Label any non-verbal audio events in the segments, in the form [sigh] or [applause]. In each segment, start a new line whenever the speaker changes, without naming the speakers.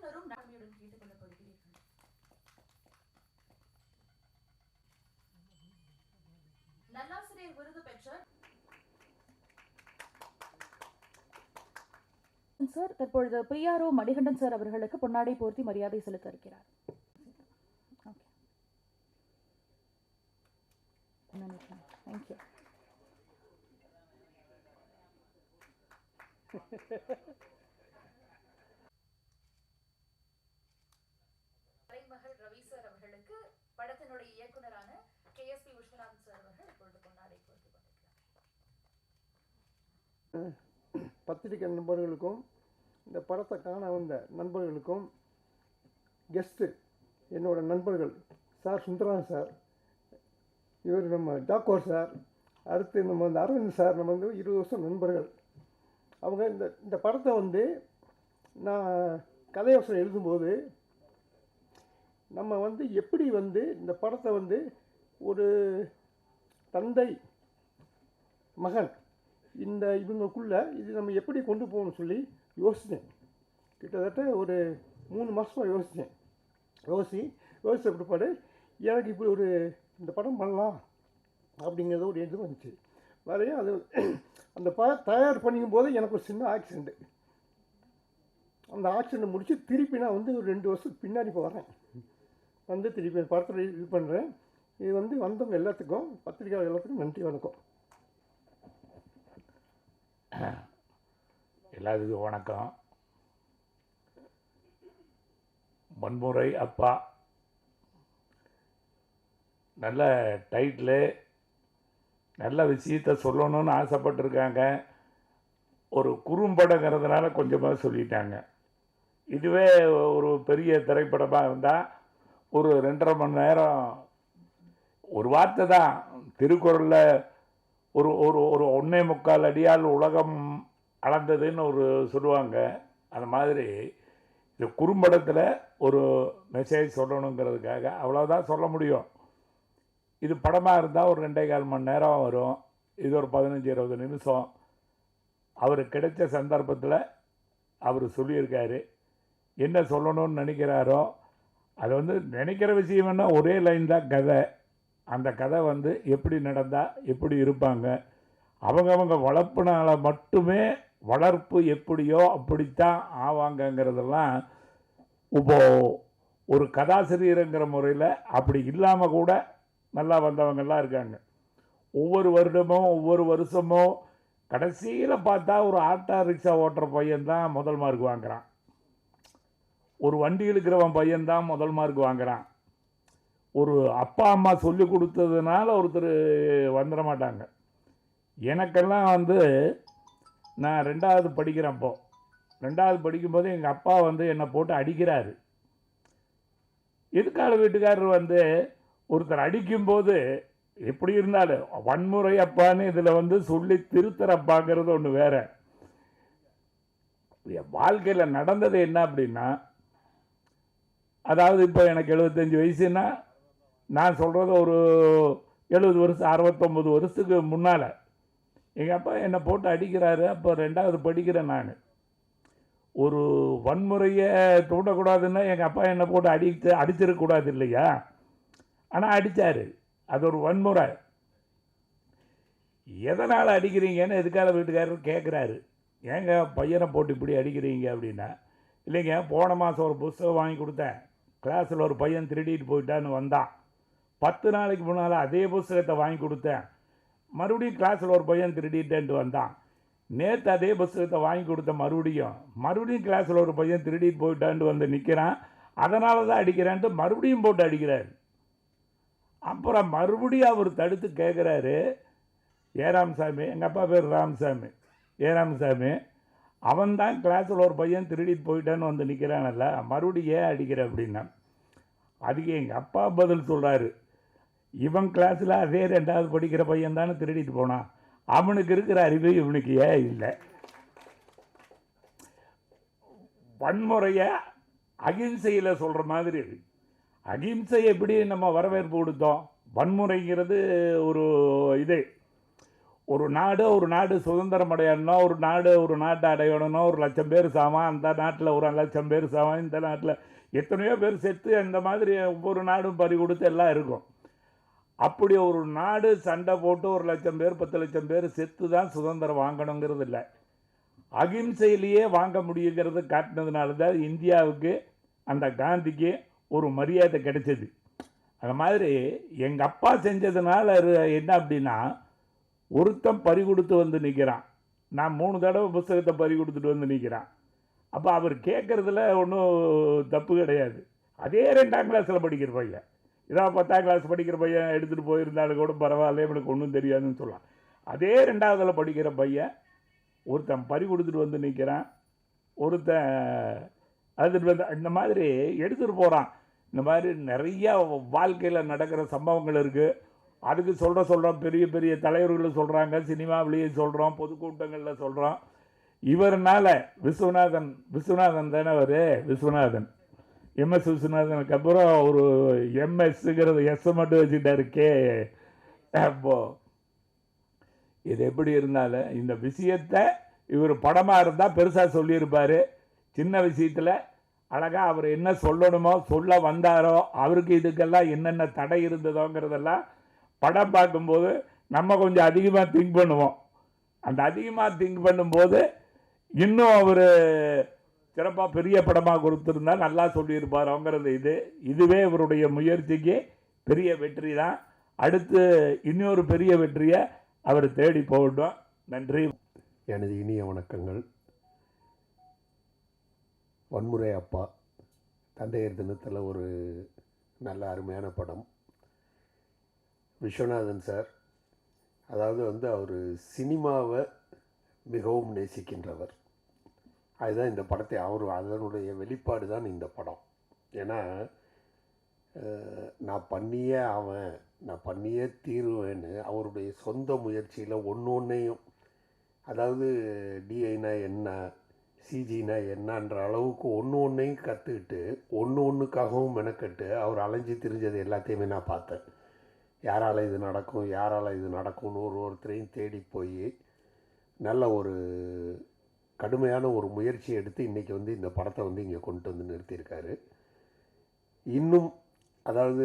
இயக்குனரும் நன்மையுடன் கேட்டுக்கொள்ளப் போகிறீர்கள் நல்லாசிரியர் விருது பெற்ற
சார் தற்பொழுது பிஆர்ஓ மணிகண்டன் சார் அவர்களுக்கு பொன்னாடை போர்த்தி மரியாதை செலுத்த இருக்கிறார் தேங்க்யூ
கலைமகள் ரவி சார் அவர்களுக்கு படத்தினுடைய இயக்குனரான K S P Viswanathan sir அவர்கள் இப்பொழுது பொன்னாடை போர்த்தி பத்திரிக்கை
பத்திரிகை நண்பர்களுக்கும் இந்த படத்தை காண வந்த நண்பர்களுக்கும் கெஸ்ட்டு என்னோட நண்பர்கள் சார் சுந்தரம் சார் இவர் நம்ம டாக்கோர் சார் அடுத்து நம்ம வந்து அரவிந்த் சார் நம்ம வந்து இருபது வருஷம் நண்பர்கள். அவங்க இந்த இந்த படத்தை வந்து நான் கதையோசனை எழுதும்போது நம்ம வந்து எப்படி வந்து இந்த படத்தை வந்து ஒரு தந்தை மகன் இந்த இவங்களுக்குள்ளே இது நம்ம எப்படி கொண்டு போகணும்னு சொல்லி யோசித்தேன். கிட்டத்தட்ட ஒரு மூணு மாதமாக யோசித்தேன். யோசி யோசித்த பிற்பாடு எனக்கு இப்படி ஒரு இந்த படம் பண்ணலாம் அப்படிங்கிறது ஒரு எண்ணம் வந்துச்சு. வரையும் அது [clears throat] அந்த ப தயார் பண்ணிக்கும் போது எனக்கு ஒரு சின்ன ஆக்சிடெண்ட்டு அந்த ஆக்சிடெண்ட் முடித்து திருப்பி நான் வந்து ஒரு ரெண்டு வருஷத்துக்கு பின்னாடி இப்போ வரேன் வந்து திருப்பி படத்தில் இது பண்ணுறேன் இது வந்து வந்தவங்க எல்லாத்துக்கும் பத்திரிக்கையாளர் எல்லாத்துக்கும் நன்றி வணக்கம்.
எல்லாத்துக்கும் வணக்கம். வன்முறை அப்பா. நல்ல டைட்டிலு நல்ல விஷயத்த சொல்லணும்னு ஆசைப்பட்டிருக்காங்க. ஒரு குறும்படங்கிறதுனால கொஞ்சமாக சொல்லிட்டாங்க. இதுவே ஒரு பெரிய திரைப்படமாக இருந்தால் ஒரு ரெண்டரை மணி நேரம் ஒரு வார்த்தை தான். திருக்குறளில் ஒரு ஒரு ஒரு ஒன்றே முக்கால் அடியால் உலகம் அளந்ததுன்னு ஒரு சொல்லுவாங்க. அந்த மாதிரி இந்த குறும்படத்தில் ஒரு மெசேஜ் சொல்லணுங்கிறதுக்காக அவ்வளோதான் சொல்ல முடியும். இது படமாக இருந்தால் ஒரு ரெண்டே கால் மணி நேரம் வரும். இது ஒரு பதினஞ்சு இருபது நிமிஷம். அவர் கிடைச்ச சந்தர்ப்பத்தில் அவர் சொல்லியிருக்காரு. என்ன சொல்லணும்னு நினைக்கிறாரோ அது வந்து நினைக்கிற விஷயம்னா ஒரே லைன் தான் கதை. அந்த கதை வந்து எப்படி நடந்தால் எப்படி இருப்பாங்க? அவங்கவங்க வளர்ப்புனால மட்டுமே வளர்ப்பு எப்படியோ அப்படித்தான் ஆவாங்கங்கிறதெல்லாம் இப்போ ஒரு கதாசிரியருங்கிற முறையில் அப்படி இல்லாமல் கூட நல்லா வந்தவங்கெல்லாம் இருக்காங்க. ஒவ்வொரு வருடமும் ஒவ்வொரு வருஷமும் கடைசியில் பார்த்தா ஒரு ஆட்டோ ரிக்ஷா ஓட்டுற பையன்தான் முதல் மார்க் வாங்குறான். ஒரு வண்டி இழுக்கிறவன் பையன்தான் முதல் மார்க் வாங்குறான். ஒரு அப்பா அம்மா சொல்லி கொடுத்ததுனால ஒருத்தர் வந்துட மாட்டாங்க. எனக்கெல்லாம் வந்து நான் ரெண்டாவது படிக்கிறேன் அப்போ ரெண்டாவது படிக்கும்போது எங்கள் அப்பா வந்து என்னை போட்டு அடிக்கிறாரு. எதிர்கால வீட்டுக்காரர் வந்து ஒருத்தர் அடிக்கும்போது எப்படி இருந்தாலும் வன்முறை அப்பான்னு இதில் வந்து சொல்லி திருத்தரப்பாங்கிறது ஒன்று வேறு. என் வாழ்க்கையில் நடந்தது என்ன அப்படின்னா அதாவது இப்போ எனக்கு எழுபத்தஞ்சி வயசுன்னா நான் சொல்கிறது ஒரு எழுபது வருஷம் அறுபத்தொம்பது வருஷத்துக்கு முன்னால். எங்கள் அப்பா என்னை போட்டு அடிக்கிறாரு. அப்போ ரெண்டாவது படிக்கிறேன் நான். ஒரு வன்முறையை தூண்டக்கூடாதுன்னா எங்கள் அப்பா என்னை போட்டு அடித்து அடிச்சிடக்கூடாது இல்லையா? ஆனால் அடித்தார் அது ஒரு வன்முறை. எதனால் அடிக்கிறீங்கன்னு எதுக்காக வீட்டுக்காரர் கேட்குறாரு ஏங்க பையனை போட்டு இப்படி அடிக்கிறீங்க அப்படின்னா இல்லைங்க போன மாதம் ஒரு புஸ்தகம் வாங்கி கொடுத்தேன். கிளாஸில் ஒரு பையன் திருடிட்டு போயிட்டான்னு வந்தான். பத்து நாளைக்கு முன்னால் அதே புஸ்தகத்தை வாங்கி கொடுத்தேன். மறுபடியும் கிளாஸில் ஒரு பையன் திருடிட்டேன்ட்டு வந்தான். நேற்று அதே புஸ்தகத்தை வாங்கி கொடுத்த மறுபடியும் மறுபடியும் கிளாஸில் ஒரு பையன் திருடிட்டு போயிட்டான்ட்டு வந்து நிற்கிறான் அதனால தான் அடிக்கிறான்ட்டு மறுபடியும் போட்டு அடிக்கிறாரு. அப்புறம் மறுபடியும் அவர் தடுத்து கேட்குறாரு ஏராமசாமி எங்கள் அப்பா பேர் ராமசாமி ஏராமசாமி அவன் தான் கிளாஸில் ஒரு பையன் திருடிட்டு போயிட்டான்னு வந்து நிற்கிறானல்ல மறுபடியும் ஏன் அடிக்கிற? அப்படின்னா அதுக்கு எங்கள் அப்பா பதில் சொல்கிறாரு இவன் கிளாஸில் அதே ரெண்டாவது படிக்கிற பையன் தானே திருடிட்டு போனான் அவனுக்கு இருக்கிற அறிவு இவனுக்கு ஏன் இல்லை? வன்முறையை அகிம்சையில் சொல்கிற மாதிரி அகிம்சை எப்படி நம்ம வரவேற்பு கொடுத்தோம்? வன்முறைங்கிறது ஒரு இது. ஒரு நாடு ஒரு நாடு சுதந்திரம் அடையணும் ஒரு நாடு ஒரு நாட்டை அடையணும்னா ஒரு லட்சம் பேர் சாவான். அந்த நாட்டில் ஒரு லட்சம் பேர் சாவான். இந்த நாட்டில் எத்தனையோ பேர் செத்து அந்த மாதிரி ஒவ்வொரு நாடும் பறி கொடுத்து எல்லாம் இருக்கும். அப்படி ஒரு நாடு சண்டை போட்டு ஒரு லட்சம் பேர் பத்து லட்சம் பேர் செத்து தான் சுதந்திரம் வாங்கணுங்கிறது இல்லை அகிம்சையிலேயே வாங்க முடியுங்கிறது காட்டினதுனால தான் இந்தியாவுக்கு அந்த காந்திக்கு ஒரு மரியாதை கிடைச்சது. அது மாதிரி எங்கள் அப்பா செஞ்சதுனால என்ன அப்படின்னா ஒருத்தன் பறி கொடுத்து வந்து நிற்கிறான் நான் மூணு தடவை புஸ்தகத்தை பறி கொடுத்துட்டு வந்து நிற்கிறான் அப்போ அவர் கேட்குறதுல ஒன்றும் தப்பு கிடையாது. அதே ரெண்டாம் கிளாஸில் படிக்கிற பையன். இதான் பத்தாம் கிளாஸ் படிக்கிற பையன் எடுத்துகிட்டு போயிருந்தாலும் கூட பரவாயில்ல இவனுக்கு ஒன்றும் தெரியாதுன்னு சொல்லலாம் அதே ரெண்டாவதில் படிக்கிற பையன் ஒருத்தன் பறி கொடுத்துட்டு வந்து நிற்கிறான் ஒருத்தன் அதுட்டு வந்து இந்த மாதிரி எடுத்துகிட்டு போகிறான் இந்த மாதிரி நிறையா வாழ்க்கையில் நடக்கிற சம்பவங்கள் இருக்குது அதுக்கு சொல்கிற சொல்கிறோம் பெரிய பெரிய தலைவர்கள் சொல்கிறாங்க சினிமாவிலேயே சொல்கிறோம் பொதுக்கூட்டங்களில் சொல்கிறோம் இவர்னால விஸ்வநாதன் விஸ்வநாதன் தானே அவர்? விஸ்வநாதன். எம்எஸ் விஸ்வநாதனுக்கு அப்புறம் ஒரு எம்எஸ்ங்கிறது எஸ்எம் மட்டும் வச்சுக்கிட்டாரு கே அப்போ இது எப்படி இருந்தாலும் இந்த விஷயத்தை இவர் படமாக இருந்தால் பெருசாக சொல்லியிருப்பார். சின்ன விஷயத்தில் அழகாக அவர் என்ன சொல்லணுமோ சொல்ல வந்தாரோ அவருக்கு இதுக்கெல்லாம் என்னென்ன தடை இருந்ததோங்கிறதெல்லாம் படம் பார்க்கும்போது நம்ம கொஞ்சம் அதிகமாக திங்க் பண்ணுவோம். அந்த அதிகமாக திங்க் பண்ணும்போது இன்னும் அவர் சிறப்பாக பெரிய படமாக கொடுத்துருந்தா நல்லா சொல்லியிருப்பாரோங்கிறது இது. இதுவே இவருடைய முயற்சிக்கு பெரிய வெற்றி தான் அடுத்து இன்னொரு பெரிய வெற்றியை அவர் தேடி போகட்டும். நன்றி.
எனது இனிய வணக்கங்கள். வன்முறை அப்பா. தந்தையர் தினத்தில் ஒரு நல்ல அருமையான படம். விஸ்வநாதன் சார். அதாவது வந்து அவர் சினிமாவை மிகவும் நேசிக்கின்றவர். அதுதான் இந்த படத்தை அவர் அதனுடைய வெளிப்பாடு தான் இந்த படம். ஏன்னா நான் பண்ணியே அவன் நான் பண்ணியே தீருவேன்னு அவருடைய சொந்த முயற்சியில் ஒன்று ஒன்றையும் அதாவது டிஐனா என்ன சிஜினா என்னன்ற அளவுக்கு ஒன்று ஒன்றையும் கற்றுக்கிட்டு ஒன்று ஒன்றுக்காகவும் மெனக்கட்டு அவர் அலைஞ்சு திரிஞ்சது எல்லாத்தையுமே நான் பார்த்தேன். யாரால் இது நடக்கும் யாரால் இது நடக்கும்னு ஒரு ஒருத்தரையும் தேடி போய் நல்ல ஒரு கடுமையான ஒரு முயற்சி எடுத்து இன்றைக்கி வந்து இந்த படத்தை வந்து இங்கே கொண்டு வந்து நிறுத்தியிருக்காரு. இன்னும் அதாவது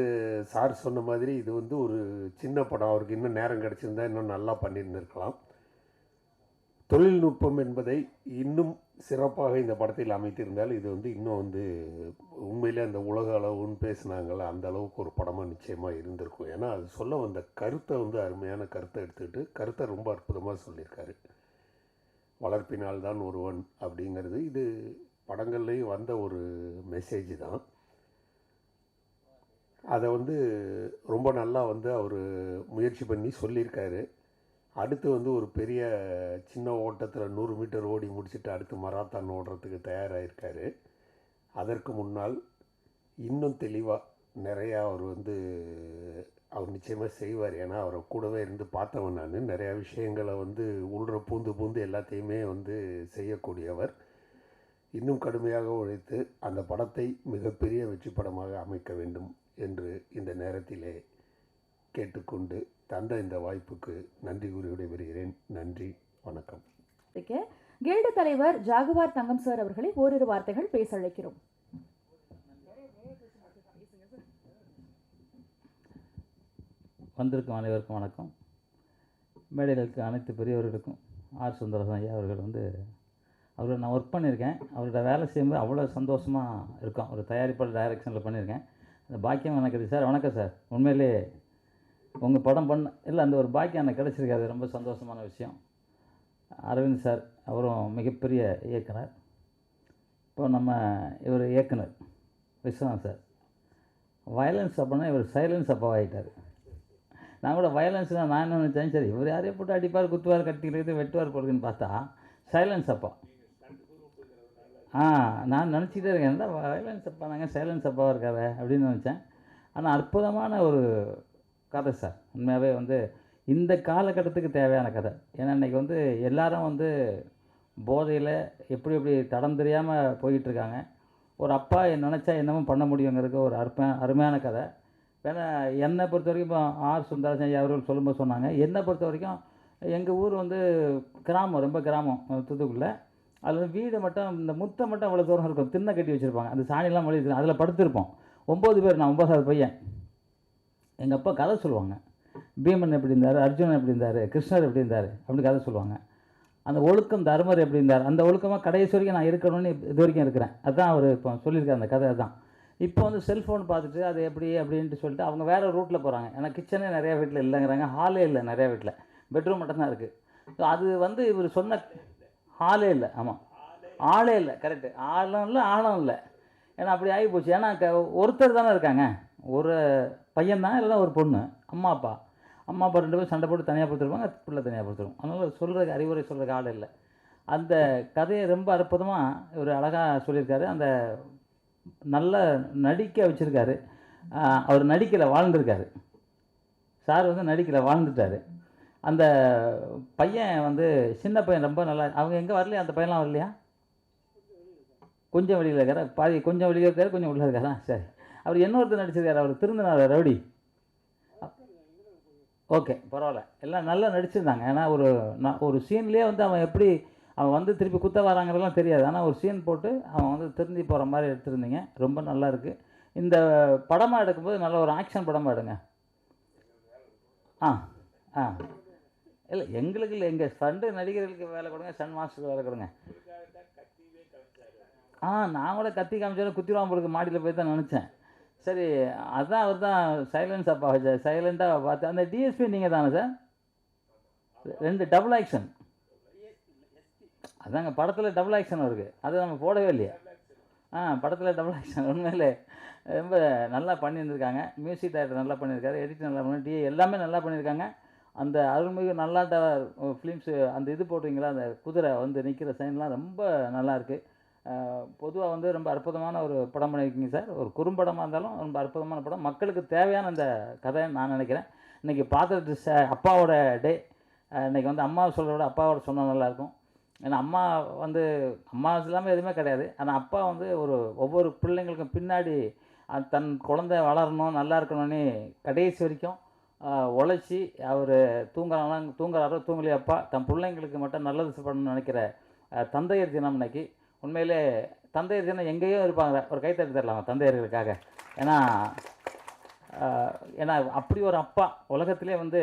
சார் சொன்ன மாதிரி இது வந்து ஒரு சின்ன படம். அவருக்கு இன்னும் நேரம் கிடச்சிருந்தா இன்னும் நல்லா பண்ணியிருந்திருக்கலாம் தொழில்நுட்பம் என்பதை இன்னும் சிறப்பாக இந்த படத்தில் அமைத்திருந்தால் இது வந்து இன்னும் வந்து உண்மையில் அந்த உலக அளவுன்னு பேசினாங்கள அந்த அளவுக்கு ஒரு படமாக நிச்சயமாக இருந்திருக்கும். ஏன்னா அது சொல்ல வந்த கருத்தை வந்து அருமையான கருத்தை எடுத்துக்கிட்டு கருத்தை ரொம்ப அற்புதமாக சொல்லியிருக்காரு. வளர்ப்பினால் தான் ஒருவன் அப்படிங்கிறது. இது படங்கள்லேயும் வந்த ஒரு மெசேஜ் தான். அதை வந்து ரொம்ப நல்லா வந்து அவர் முயற்சி பண்ணி சொல்லியிருக்காரு. அடுத்து வந்து ஒரு பெரிய சின்ன ஓட்டத்தில் நூறு மீட்டர் ஓடி முடிச்சுட்டு அடுத்து மராத்தான் ஓடுறதுக்கு தயாராகிருக்காரு அதற்கு முன்னால் இன்னும் தெளிவாக நிறையா அவர் வந்து அவர் நிச்சயமாக செய்வார். ஏன்னா அவரை கூடவே இருந்து பார்த்தவன் நான். நிறையா விஷயங்களை வந்து உள்ற பூந்து பூந்து எல்லாத்தையுமே வந்து செய்யக்கூடியவர். இன்னும் கடுமையாக உழைத்து அந்த படத்தை மிகப்பெரிய வெற்றி படமாக அமைக்க வேண்டும் என்று இந்த நேரத்திலே கேட்டுக்கொண்டு தந்த இந்த வாய்ப்புக்கு நன்றி கூறி விடைபெறுகிறேன். நன்றி. வணக்கம்.
கில்டு தலைவர் ஜாகுவார் தங்கம் சார் அவர்களை ஓரிரு வார்த்தைகள் பேச அழைக்கிறோம்.
வந்திருக்கும் அனைவருக்கும் வணக்கம். மேடையில் இருக்க அனைத்து பெரியவர்களுக்கும் ஆர் சுந்தரசன் ஐயா அவர்கள் வந்து அவரை நான் ஒர்க் பண்ணியிருக்கேன். அவரோட வேலை செய்யும்போது அவ்வளோ சந்தோஷமாக இருக்கும் ஒரு தயாரிப்பாளர் டைரக்ஷனில் பண்ணியிருக்கேன். அந்த பாக்கியம் எனக்கு சார் வணக்கம் சார். உண்மையிலே உங்கள் படம் பண்ண இல்லை அந்த ஒரு பாக்கியம் எனக்கு கிடச்சிருக்காது ரொம்ப சந்தோஷமான விஷயம். அரவிந்த் சார் அவரும் மிகப்பெரிய இயக்குனர். இப்போ நம்ம இவர் இயக்குனர். விஸ்வநாத் சார். வயலன்ஸ் அப்போனா இவர் சைலன்ஸ் அப்பாவாகிட்டார் நான் கூட வயலன்ஸ் தான் நான் என்ன நினச்சேன்? சரி இவர் யாரையும் போட்டு அடிப்பார் குத்துவார் கட்டிக்கிறது வெட்டுவார் போடுறதுன்னு பார்த்தா சைலன்ஸ் அப்பா. ஆ நான் நினச்சிக்கிட்டே இருக்கேன். என்ன வயலன்ஸ் அப்பா நாங்கள் சைலன்ஸ் அப்பாவாக இருக்காரு அப்படின்னு நினச்சேன். ஆனால் அற்புதமான ஒரு கதை சார். உண்மையாகவே வந்து இந்த காலகட்டத்துக்கு தேவையான கதை. ஏன்னா இன்றைக்கி வந்து எல்லாரும் வந்து போதையில் எப்படி எப்படி தடம் தெரியாமல் போயிட்டுருக்காங்க ஒரு அப்பா நினச்சா என்னமோ பண்ண முடியுங்கிறதுக்கு ஒரு அற்ப அருமையான கதை. ஏன்னா என்னை பொறுத்த வரைக்கும் இப்போ ஆர் சுந்தரசன் ஐயா அவர்கள் சொல்லும்போது சொன்னாங்க என்னை பொறுத்த வரைக்கும் எங்கள் ஊர் வந்து கிராமம் ரொம்ப கிராமம் தூத்துக்குள்ளே அதில் வந்து வீடு மட்டும் இந்த முத்தை மட்டும் அவ்வளோ தூரம் இருக்கும். திண்ணை கட்டி வச்சுருப்பாங்க. அந்த சாணிலாம் மொழி அதில் படுத்திருப்போம். ஒம்பது பேர் நான் ஒம்பதாவது பையன். எங்கள் அப்பா கதை சொல்லுவாங்க. பீமன் எப்படி இருந்தார் அர்ஜுனன் எப்படி இருந்தார் கிருஷ்ணர் எப்படி இருந்தார் அப்படின்னு கதை சொல்லுவாங்க. அந்த ஒழுக்கம் தர்மர் எப்படி இருந்தார் அந்த ஒழுக்கமாக கடைசி வரைக்கும் நான் இருக்கணும்னு இது வரைக்கும் இருக்கிறேன். அதுதான் அவர் இப்போ சொல்லியிருக்கார் அந்த கதை தான் இப்போ வந்து செல்ஃபோன் பார்த்துட்டு அது எப்படி அப்படின்ட்டு சொல்லிட்டு அவங்க வேறு ரூட்டில் போகிறாங்க ஏன்னா கிச்சனே நிறையா வீட்டில் இல்லைங்கிறாங்க. ஹாலே இல்லை நிறையா வீட்டில் பெட்ரூம் மட்டும்தான் இருக்குது ஸோ அது வந்து இவர் சொன்ன ஹாலே இல்லை. ஆமாம் ஆளே இல்லை. கரெக்டு ஆளும் இல்லை ஆளும் இல்லை. ஏன்னா அப்படி ஆகி போச்சு. ஏன்னா க ஒருத்தர் தானே இருக்காங்க. ஒரு பையன் தான் இல்லைன்னா ஒரு பொண்ணு. அம்மா அப்பா. அம்மா அப்பா ரெண்டு பேரும் சண்டை போட்டு தனியாக கொடுத்துருப்பாங்க பிள்ளை தனியாக கொடுத்துருவோம் அதனால் சொல்கிறதுக்கு அறிவுரை சொல்கிறதுக்கு ஆள் இல்லை. அந்த கதையை ரொம்ப அற்புதமாக இவர் அழகாக சொல்லியிருக்காரு. அந்த நல்ல நடிக்க வச்சுருக்காரு. அவர் நடிக்கலை வாழ்ந்திருக்காரு. சார் வந்து நடிக்கலை வாழ்ந்துட்டார். அந்த பையன் வந்து சின்ன பையன் ரொம்ப நல்லா அவங்க எங்கே வரலையா? அந்த பையன்லாம் வரலையா? கொஞ்சம் வெளியில் இருக்காரா? பாதி கொஞ்சம் வெளியில் இருக்காரு? கொஞ்சம் உள்ளே இருக்காரா? சரி. அவர் இன்னொருத்தர் நடிச்சிருக்காரு அவர் திருந்தினார் ரவுடி. ஓகே பரவாயில்ல. எல்லாம் நல்லா நடிச்சிருந்தாங்க. ஏன்னா ஒரு நான் ஒரு சீன்லேயே வந்து அவன் எப்படி அவன் வந்து திருப்பி குத்த வராங்கிறதெல்லாம் தெரியாது. ஆனால் ஒரு சீன் போட்டு அவன் வந்து திருந்தி போகிற மாதிரி எடுத்திருந்தீங்க. ரொம்ப நல்லா இருக்குது இந்த படமாக எடுக்கும்போது நல்ல ஒரு ஆக்ஷன் படமாக எடுங்க. ஆ ஆ. இல்லை எங்களுக்கு இல்லை. எங்கள் சண்டு நடிகர்களுக்கு வேலை கொடுங்க சன் மாஸ்டருக்கு வேலை கொடுங்க. ஆ நான் கூட கத்தி காமிச்சாலும் குத்திடுவான் மாடியில் போய் தான் நினச்சேன். சரி அதுதான் அவர் தான் சைலன்ஸ் அப்பா வச்சார். சைலண்ட்டாக பார்த்து. அந்த டிஎஸ்பி நீங்கள் தானே சார்? ரெண்டு டபுள் ஆக்ஷன் அதாங்க படத்தில் டபுள் ஆக்ஷன் இருக்குது அது நம்ம போடவே இல்லையா. ஆ படத்தில் டபுள் ஆக்ஷன் உண்மையிலே ரொம்ப நல்லா பண்ணியிருந்திருக்காங்க. மியூசிக் டைரக்டர் நல்லா பண்ணியிருக்காரு எடிட்டர் நல்லா பண்ணி டிஏ எல்லாமே நல்லா பண்ணியிருக்காங்க. அந்த அருள்மிகு நல்லாட்ட ஃபிலிம்ஸு அந்த இது போடுறீங்களா அந்த குதிரை வந்து நிற்கிற சைன்லாம் ரொம்ப நல்லா இருக்குது பொதுவாக வந்து ரொம்ப அற்புதமான ஒரு படம் பண்ணியிருக்கீங்க சார். ஒரு குறும்படமாக இருந்தாலும் ரொம்ப அற்புதமான படம். மக்களுக்கு தேவையான அந்த கதைன்னு நான் நினைக்கிறேன். இன்றைக்கி பார்த்துட்டு அப்பாவோட டே இன்றைக்கி வந்து அம்மா சொல்கிறத விட அப்பாவோட சொன்னால் நல்லாயிருக்கும் ஏன்னா அம்மா வந்து அம்மா இல்லாமல் எதுவுமே கிடையாது. ஆனால் அப்பா வந்து ஒரு ஒவ்வொரு பிள்ளைங்களுக்கும் பின்னாடி தன் குழந்தை வளரணும் நல்லா இருக்கணும்னு கடைசி வரைக்கும் உழைச்சி அவர் தூங்குறாங்க தூங்குறாரோ தூங்கலையோ அப்பா தன் பிள்ளைங்களுக்கு மட்டும் நல்லது பண்ணணும்னு நினைக்கிற தந்தையர் தினம் இன்னைக்கு உண்மையிலே தந்தையர் தினம் எங்கேயோ இருப்பாங்க. ஒரு கைத்தட்டி தரலாம் தந்தையர்களுக்காக? ஏன்னா ஏன்னா அப்படி ஒரு அப்பா உலகத்திலே வந்து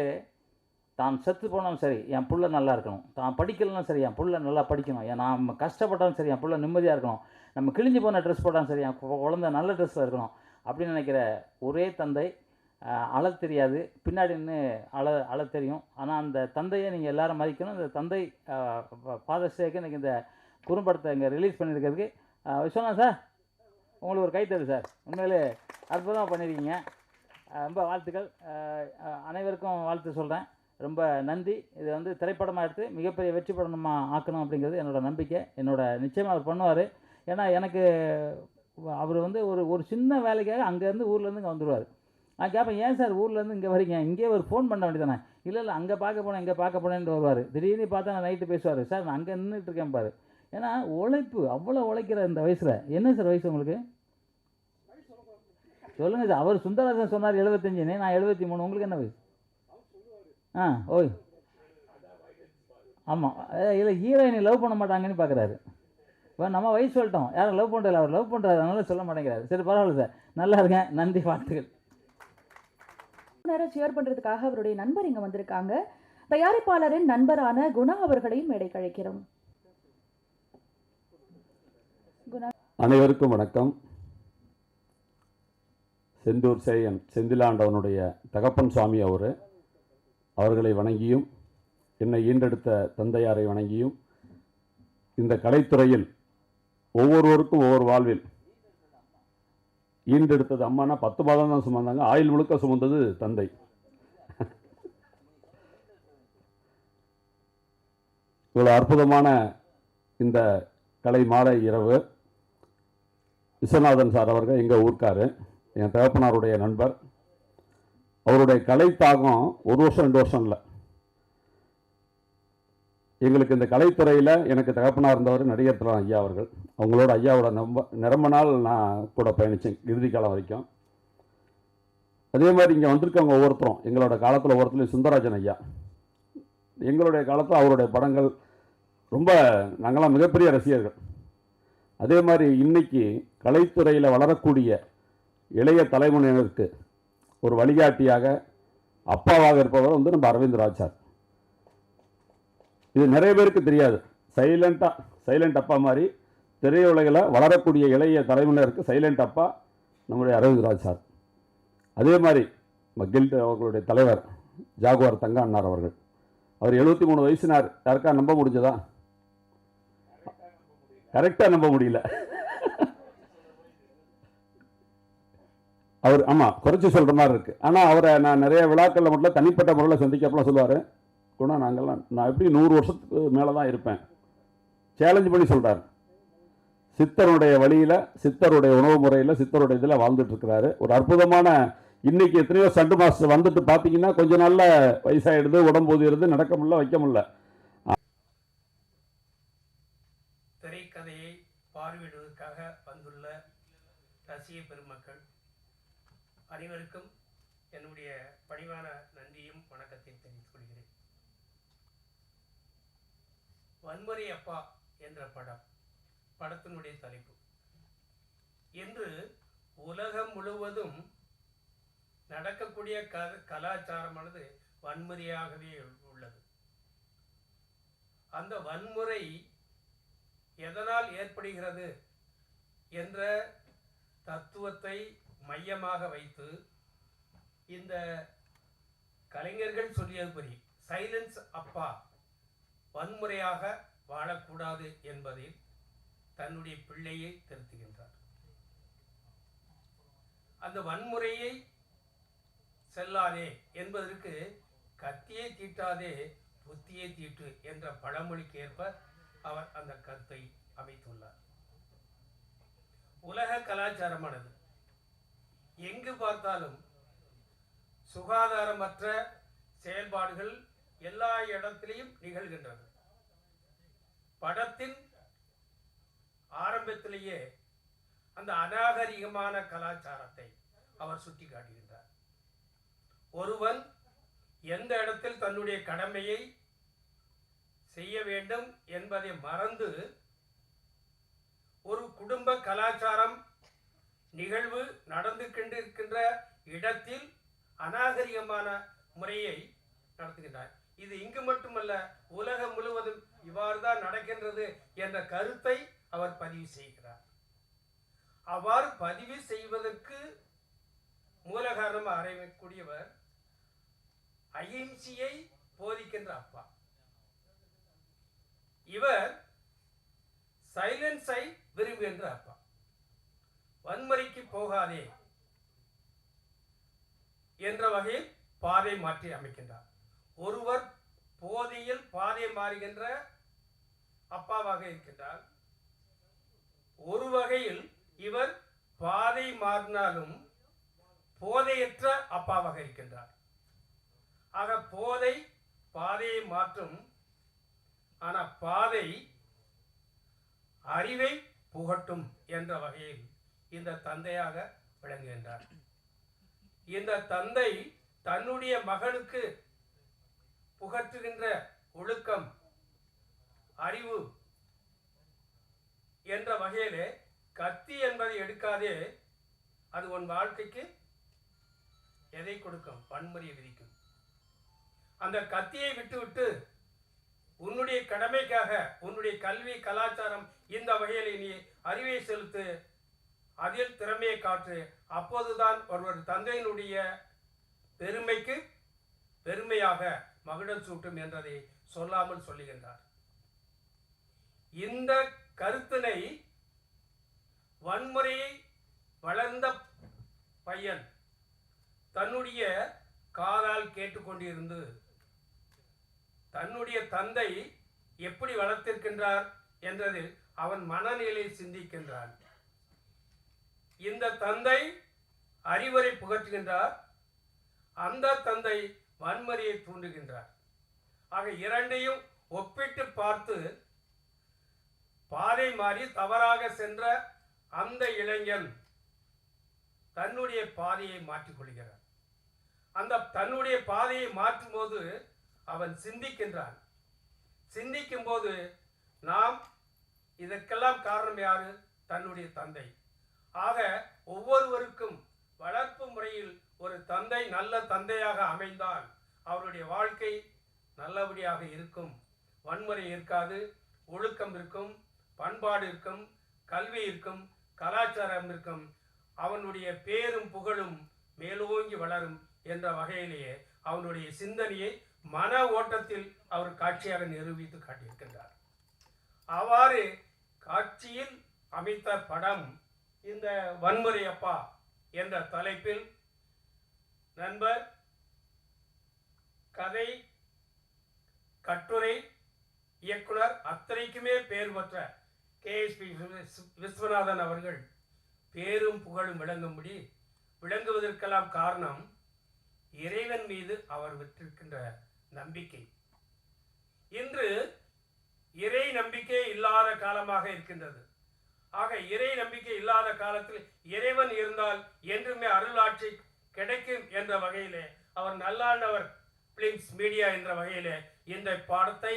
தான் செத்து போனாலும் சரி என் பிள்ளை நல்லா இருக்கணும். தான் படிக்கலனாலும் சரி என் பிள்ளை நல்லா படிக்கணும். ஏன் நாம் கஷ்டப்பட்டாலும் சரி என் பிள்ளை நிம்மதியாக இருக்கணும். நம்ம கிழிஞ்சு போன ட்ரெஸ் போட்டாலும் சரி என் குழந்தை நல்ல ட்ரெஸ்ஸில் இருக்கணும். அப்படின்னு நினைக்கிற ஒரே தந்தை அழ தெரியாது. பின்னாடி நின்று அழ அழ தெரியும். ஆனால் அந்த தந்தையை நீங்கள் எல்லாரும் மதிக்கணும். இந்த தந்தை ஃபாதர்ஸ் டேக்கு இன்றைக்கி இந்த குறும்படத்தை இங்கே ரிலீஸ் பண்ணியிருக்கிறதுக்கு சொன்னேன் விஸ்வநாத் சார் உங்களுக்கு ஒரு கைத்தது சார். உண்மையிலே அற்புதமாக பண்ணியிருக்கீங்க. ரொம்ப வாழ்த்துக்கள். அனைவருக்கும் வாழ்த்து சொல்கிறேன் ரொம்ப நன்றி. இதை வந்து திரைப்படமாக எடுத்து மிகப்பெரிய வெற்றி படமாக ஆக்கணும் அப்படிங்கிறது என்னோடய நம்பிக்கை. என்னோட நிச்சயமாக அவர் பண்ணுவார். ஏன்னா எனக்கு அவர் வந்து ஒரு ஒரு சின்ன வேலைக்காக அங்கேருந்து ஊர்லேருந்து இங்கே வந்துடுவார் நான் கேட்பேன் ஏன் சார் ஊர்லேருந்து இங்கே வரீங்க? இங்கே ஒரு ஃபோன் பண்ண வேண்டியதானே இல்லை இல்லை அங்கே பார்க்க போனேன் இங்கே பார்க்க போனேன்ட்டு வருவார். திடீர்னு பார்த்தா நான் நைட்டு பேசுவார். சார் நான் அங்கே நின்றுட்டு இருக்கேன் பாரு. ஏன்னா உழைப்பு அவ்வளோ உழைக்கிற இந்த வயசில். என்ன சார் வயசு உங்களுக்கு? சொல்லுங்கள் சார். அவர் சுந்தரராஜன் சொன்னார் எழுபத்தஞ்சுன்னு நான் எழுபத்தி மூணு. உங்களுக்கு என்ன வயசு? ஆ ஓய். ஆமாம் இல்லை ஹீரோயினை லவ் பண்ண மாட்டாங்கன்னு பார்க்குறாரு இப்போ நம்ம வயசு சொல்லிட்டோம். யாரும் லவ் பண்ணுறதில்ல அவர் லவ் பண்ணுறாரு அதனால சொல்ல மாட்டேங்கிறாரு. சரி பரவாயில்ல சார். நல்லா இருக்கேன். நன்றி வாழ்த்துக்கள்.
நேரம் சேர் பண்றதுக்காக அவருடைய நண்பர் இங்க வந்திருக்காங்க. தயாரிப்பாளரின் நண்பரான குணா அவர்களையும் மேடை கழிக்கிறோம் குணா.
அனைவருக்கும் வணக்கம். செந்தூர் சேயன் செந்திலாண்டவனுடைய தகப்பன் சுவாமி அவர். அவர்களை வணங்கியும் என்னை ஈண்டெடுத்த தந்தையாரை வணங்கியும் இந்த கலைத்துறையில் ஒவ்வொருவருக்கும் ஒவ்வொரு வாழ்வில் ஈண்டெடுத்தது அம்மானா பத்து மாதம் தான் சுமந்தாங்க. ஆயுள் முழுக்க சுமந்தது தந்தை. இவ்வளோ அற்புதமான இந்த கலை மாலை இரவு. விஸ்வநாதன் சார் அவர்கள் எங்கள் ஊர்க்காரு என் தகப்பனாருடைய நண்பர். அவருடைய கலை தாகம் ஒரு வருஷம் ரெண்டு வருஷம் இல்லை. எங்களுக்கு இந்த கலைத்துறையில் எனக்கு தகப்பனாக இருந்தவர் நடிகர் திலகம் ஐயா அவர்கள். அவங்களோட ஐயாவோட நம்ப நிரம்ப நாள் நான் கூட பயணித்தேன் இறுதி காலம் வரைக்கும். அதே மாதிரி இங்கே வந்திருக்கவங்க ஒவ்வொருத்தரும் எங்களோட காலத்தில் ஒவ்வொருத்தரும் சுந்தரராஜன் ஐயா. எங்களுடைய காலத்தில் அவருடைய படங்கள் ரொம்ப நாங்களாம் மிகப்பெரிய ரசிகர்கள். அதே மாதிரி இன்றைக்கி கலைத்துறையில் வளரக்கூடிய இளைய தலைமுறையினருக்கு ஒரு வழிகாட்டியாக அப்பாவாக இருப்பவர் வந்து நம்ம அரவிந்த் ராஜார் இது நிறைய பேருக்கு தெரியாது. சைலண்ட்டாக சைலண்ட் அப்பா மாதிரி திரையுலகில் வளரக்கூடிய இளைய தலைமுறையினருக்கு சைலண்ட் அப்பா நம்முடைய அரவிந்த் ராஜ் சார். அதே மாதிரி மகிழ்ட் அவர்களுடைய தலைவர் ஜாகுவார் தங்க அண்ணார் அவர்கள். அவர் எழுபத்தி மூணு வயசுனார். யாருக்கா நம்ப முடிஞ்சதா? கரெக்டாக நம்ப முடியல. அவர் ஆமாம் குறைச்சி சொல்கிற மாதிரி இருக்குது ஆனால் அவரை நான் நிறைய விழாக்களில் மட்டும் தனிப்பட்ட முறையில் சந்திக்கப்பலாம் சொல்லுவார். குணா நாங்கள்லாம் நான் எப்படி நூறு வருஷத்துக்கு மேலே தான் இருப்பேன். சேலஞ்ச் பண்ணி சொல்கிறார் சித்தருடைய வழியில் சித்தருடைய உணவு முறையில் சித்தருடைய இதில் வாழ்ந்துட்டுருக்கிறாரு ஒரு அற்புதமான இன்னைக்கு எத்தனையோ சண்டு மாஸ்டர் வந்துட்டு பார்த்தீங்கன்னா கொஞ்ச நாளில் வயசாயிடுது உடம்பு ஊதிடுது நடக்க முடியல வைக்க முடியல.
திரைக்கதையை பார்வையிடுவதற்காக வந்துள்ள ரசிக பெருமக்கள் அனைவருக்கும் என்னுடைய பணிவான நன்றியும் வணக்கத்தையும் தெரிவித்துக் கொள்கிறேன். வன்முறை அப்பா என்ற படம் படத்தினுடைய தலைப்பு. இன்று உலகம் முழுவதும் நடக்கக்கூடிய க கலாச்சாரமானது வன்முறையாகவே உள்ளது. அந்த வன்முறை எதனால் ஏற்படுகிறது என்ற தத்துவத்தை மையமாக வைத்து இந்த கலைஞர்கள் சொல்லியதுபடி சைலன்ஸ் அப்பா வன்முறையாக வாழக்கூடாது என்பதில் தன்னுடைய பிள்ளையை திருத்துகின்றார். அந்த வன்முறையை செல்லாதே என்பதற்கு கத்தியை தீட்டாதே புத்தியை தீட்டு என்ற பழமொழிக்கு ஏற்ப அவர் அந்த கருத்தை அமைத்துள்ளார். உலக கலாச்சாரமானது எங்கு பார்த்தாலும் சுகாதாரமற்ற செயல்பாடுகள் எல்லா இடத்திலையும் நிகழ்கின்றது படத்தின் ஆரம்பத்திலேயே அந்த அநாகரிகமான கலாச்சாரத்தை அவர் சுட்டிக்காட்டுகின்றார். ஒருவன் எந்த இடத்தில் தன்னுடைய கடமையை செய்ய வேண்டும் என்பதை மறந்து ஒரு குடும்ப கலாச்சாரம் நிகழ்வு நடந்து கொண்டிருக்கின்ற இடத்தில் அநாகரிகமான முறையை நடத்துகின்றார். இது இங்கு மட்டுமல்ல உலகம் முழுவதும் இவ்வாறு தான் நடக்கின்றது என்ற கருத்தை அவர் பதிவு செய்கிறார். அவ்வாறு பதிவு செய்வதற்கு மூல காரணமாக அறையக்கூடியவர் அகிம்சையை போதிக்கின்ற அப்பா. இவர் சைலன்ஸை விரும்புகின்ற அப்பா. வன்முறைக்கு போகாதே என்ற வகையில் பாதை மாற்றி அமைக்கின்றார். ஒருவர் போதையில் பாதை மாறுகின்ற அப்பாவாக இருக்கின்றார். ஒரு வகையில் இவர் பாதை மாறினாலும் போதையற்ற அப்பாவாக இருக்கின்றார். ஆக போதை பாதையை மாற்றும் ஆனால் பாதை அறிவை புகட்டும் என்ற வகையில் இந்த தந்தையாக விளங்குகின்றார். இந்த தந்தை தன்னுடைய மகனுக்கு புகற்றுகின்ற ஒழுக்கம் அறிவு என்ற வகையிலே கத்தி என்பதை எடுக்காதே அது உன் வாழ்க்கைக்கு எதை கொடுக்கும்? வன்முறையை விதிக்கும். அந்த கத்தியை விட்டுவிட்டு உன்னுடைய கடமைக்காக உன்னுடைய கல்வி கலாச்சாரம் இந்த வகையில் நீ அறிவை செலுத்து அதில் திறமையை காற்று. அப்போதுதான் ஒருவர் தந்தையினுடைய பெருமைக்கு பெருமையாக மகுடம் சூட்டும் என்றதை சொல்லாமல் சொல்லுகின்றார். இந்த கருத்தினை வன்முறையை வளர்ந்த பையன் தன்னுடைய காதால் கேட்டுக்கொண்டிருந்து தன்னுடைய தந்தை எப்படி வளர்த்திருக்கின்றார் என்றதில் அவன் மனநிலை சிந்திக்கின்றான். இந்த தந்தை அறிவுரை புகற்றுகின்றார். அந்த தந்தை வன்முறையை தூண்டுகின்றார். ஆக இரண்டையும் ஒப்பிட்டு பார்த்து பாதை மாறி தவறாக சென்ற அந்த இளைஞன் தன்னுடைய பாதையை மாற்றிக் கொள்கிறார் அந்த தன்னுடைய பாதையை மாற்றும் போது அவன் சிந்திக்கின்றான். சிந்திக்கும் போது நாம் இதற்கெல்லாம் காரணம் யாரு? தன்னுடைய தந்தை. ஆக ஒவ்வொருவருக்கும் வளர்ப்பு முறையில் ஒரு தந்தை நல்ல தந்தையாக அமைந்தால் அவருடைய வாழ்க்கை நல்லபடியாக இருக்கும். வன்முறை இருக்காது ஒழுக்கம் இருக்கும் பண்பாடு இருக்கும் கல்வி இருக்கும் கலாச்சாரம் இருக்கும். அவனுடைய பேரும் புகழும் மேலோங்கி வளரும் என்ற வகையிலேயே அவனுடைய சிந்தனையை மன ஓட்டத்தில் அவர் காட்சியாக நிரூபித்து காட்டியிருக்கின்றார். அவ்வாறு காட்சியில் அமைத்த படம் இந்த வன்முறை அப்பா என்ற தலைப்பில் நண்பர் கதை கட்டுரை இயக்குனர் அத்தனைக்குமே பேர் பெற்ற கேஎஸ்பி விஸ்வநாதன் அவர்கள் பேரும் புகழும் விளங்கும்படி விளங்குவதற்கெல்லாம் காரணம் இறைவன் மீது அவர் விட்டிருக்கின்ற நம்பிக்கை. இன்று இறை நம்பிக்கை இல்லாத காலமாக இருக்கின்றது. ஆக இறை நம்பிக்கை இல்லாத காலத்தில் இறைவன் இருந்தால் என்றுமே அருளாட்சி கிடைக்கும் என்ற வகையிலே அவர் நல்லாண்டவர் பிலிம்ஸ் மீடியா என்ற வகையிலே இந்த படத்தை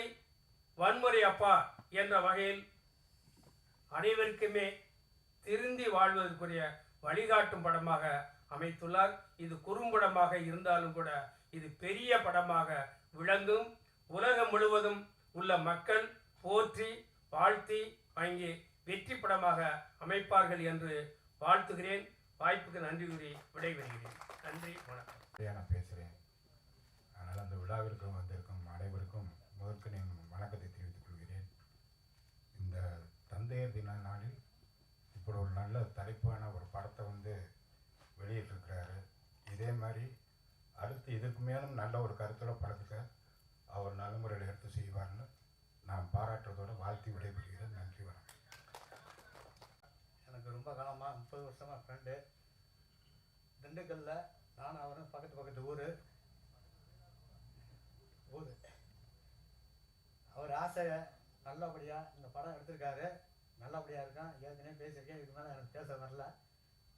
வன்முறை அப்பா என்ற வகையில் அனைவருக்குமே திருந்தி வாழ்வதற்குரிய வழிகாட்டும் படமாக அமைத்துள்ளார். இது குறும்படமாக இருந்தாலும் கூட இது பெரிய படமாக விளங்கும். உலகம் முழுவதும் உள்ள மக்கள் போற்றி வாழ்த்தி வாங்கி வெற்றி படமாக அமைப்பார்கள் என்று வாழ்த்துகிறேன். வாய்ப்புக்கு நன்றி கூறி விடைபெறுகிறேன். நன்றி வணக்கம்.
நான் பேசுகிறேன் அதனால் அந்த விழாவிற்கு வந்திருக்கும் அனைவருக்கும் முதற்கு என் வணக்கத்தை தெரிவித்துக் கொள்கிறேன். இந்த தந்தையர் தின நாளில் இப்படி ஒரு நல்ல தலைப்பான ஒரு படத்தை வந்து வெளியிட்டிருக்கிறாரு. இதே மாதிரி அடுத்து இதுக்கு மேலும் நல்ல ஒரு கருத்துள்ள படத்துக்கு அவர் நல்ல முறையில் எடுத்து செய்வார்னு நான் பாராட்டுறதோடு வாழ்த்தி விடைபெறுகிறேன். நன்றி வணக்கம்.
ஆமாம் முப்பது வருஷமாக ஃப்ரெண்டு திண்டுக்கல்ல நானும் அவரும் பக்கத்து பக்கத்து ஊர். ஊர். அவர் ஆசையை நல்லபடியாக இந்த படம் எடுத்திருக்காரு. நல்லபடியாக இருக்கான். ஏற்கனவே பேசியிருக்கேன். இதுக்கு மேலே எனக்கு பேச வரல.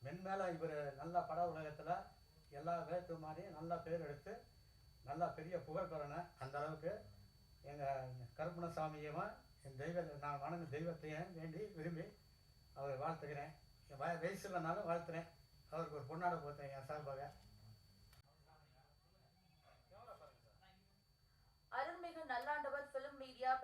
மென்மேலே இவர் நல்ல பட உலகத்தில் எல்லா பேர்த்து மாதிரியும் நல்லா பேர் எடுத்து நல்லா பெரிய புகழ் பெறணும் அந்த அளவுக்கு எங்கள் கருப்பணசாமியமாக என் தெய்வ நான் வணங்கும் தெய்வத்தையும் வேண்டி விரும்பி அவரை வாழ்த்துக்கிறேன் என் வய வயசு இல்லைனாலும் வாழ்த்துறேன். அவருக்கு ஒரு பொண்ணாட போத்தேன் என் சார்பாக.
அருள்மிகு நல்லாண்டவர் பிலிம் மீடியா